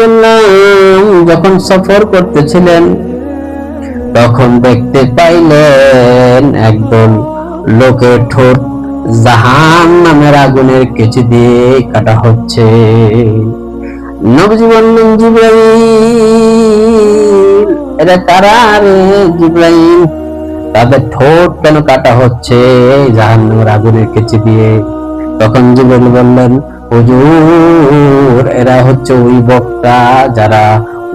আলাইসাল্লাম যখন সফর করতেছিলেন, তখন দেখতে পাইলেন একদল লোকের ঠোঁট জাহান নামের আগুনের কেচি দিয়ে কাটা হচ্ছে। নবজি বললেন, জিব্রাইল রে জিব্রাইল? তাদের ঠোঁট কেন কাটা হচ্ছে জাহান নামের আগুনের কেচি দিয়ে? তখন জিব্রাইল বললেন, হুজুর এরা হচ্ছে ওই বক্তা যারা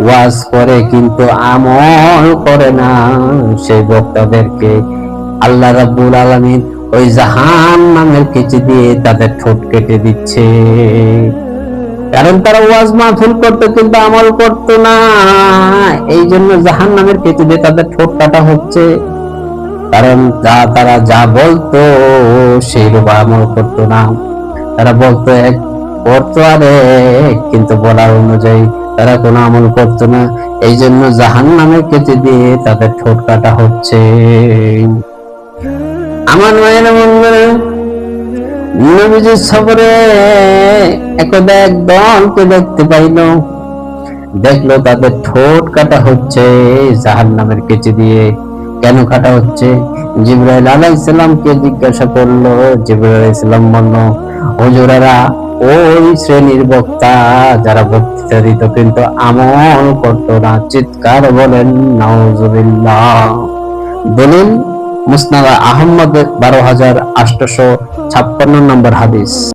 ওয়াজ করে কিন্তু আমল করে না। সেই বক্তাদেরকে আল্লাহ রাব্বুল আলামিন ওই জাহান নামের কেচি দিয়ে তাদের ঠোঁট কেটে দিচ্ছে। কারণ তারা ওয়াজ মাহফিল করতো কিন্তু আমল করতো না। এই জন্য জাহান নামের কেচি দিয়ে তাদের ঠোঁট কাটা হচ্ছে। কারণ যা তারা যা বলতো সেই রূপ আমল করতো না। তারা বলতো এক করতো আরে কিন্তু বলার অনুযায়ী তারা কোনো আমল করতো না। এই জন্য জাহান নামের কেটে দিয়ে তাদের ঠোঁট কাটা হচ্ছে। আমার মায়ের মন্দিরে নবীজির সফরে একদা এক দলকে দেখতে পাইল। দেখল তাদের ঠোঁট কাটা হচ্ছে জাহান নামের কেচে দিয়ে কেন কাটা হচ্ছে? জিব্রাইল আলাইসাল্লামকে জিজ্ঞাসা করল। জিব্রাইল আলাইসাল্লাম বলল, হুজুরেরা ওই শ্রেণির বক্তা যারা বক্তৃতা দিত, কিন্তু আমল করত না। চিৎকার বলেন, নাউজুবিল্লাহ। দলিল, মুসনাদা আহমদ, বারো হাজার আটশো ছাপ্পান্ন নম্বর হাদিস।